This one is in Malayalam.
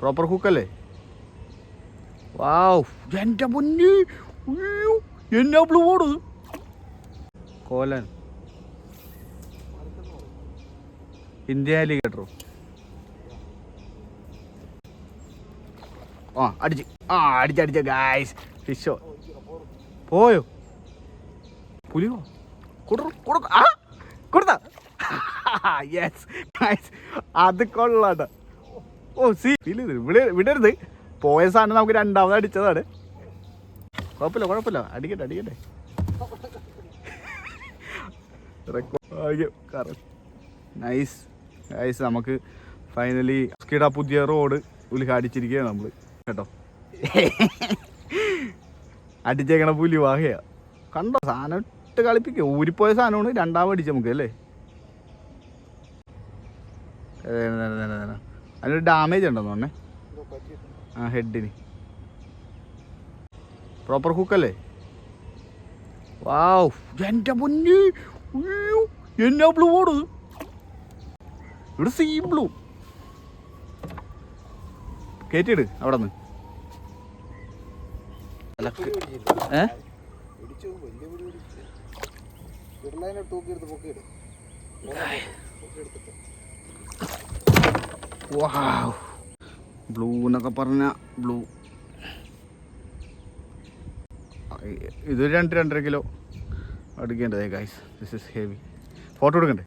പ്രോപ്പർ ഹുക്കല്ലേ വാവ് എന്റെ പൊന്ന്. അയ്യോ എന്നാ ബ്ലൂ കോലൻ. ഇന്ത്യ അലിഗേറ്ററോ ആ അടിച്ച്. ആ അടിച്ച് അടിച്ച ഗായ്സ് ഫിഷോ പോയോ? പുലിയോ? കൊടു കൊടുക്ക ആ കൊടുത്ത. യെസ് ഗായ്സ് അത് കൊള്ളാട്ട ഓ സി. വിട വിടരുത് പോയ സാധനം നമുക്ക് രണ്ടാമത് അടിച്ചതാണ്. കുഴപ്പമില്ല കുഴപ്പമില്ല. അടിക്കട്ടെ അടിക്കട്ടെ. നൈസ് നൈസ് നമുക്ക് ഫൈനലി സ്കിട പുതിയ റോഡ് ഉദ്ഘാടിച്ചിരിക്കുകയാണ് നമ്മൾ കേട്ടോ? അടിച്ചേക്കണ പുലി വാഹയാ. കണ്ടോ സാധനം ഇട്ട് കളിപ്പിക്കുക ഊരിപ്പോയ സാധനമാണ് രണ്ടാമത് അടിച്ച നമുക്ക് അല്ലേ. അതിനൊരു ഡാമേജ് ഉണ്ടോ തോന്നെ ആ ഹെഡിന് പ്രോപ്പർ ഹുക്കല്ലേ വാവ് എന്റെ പൊന്ന്. എന്നാ ബ്ലൂ ഓട് ഇവിടെ സീ ബ്ലൂ കയറ്റിയിട് അവിടെ നിന്ന് ഏ? പൊക്കിയിട്. പൊക്കിയെടുത്തിട്ട്. വാവ് ബ്ലൂ എന്നൊക്കെ പറഞ്ഞ ബ്ലൂ ഇത് രണ്ട് രണ്ടര kilo എടുക്കേണ്ടതേ guys this is heavy photo എടുക്കണ്ടേ?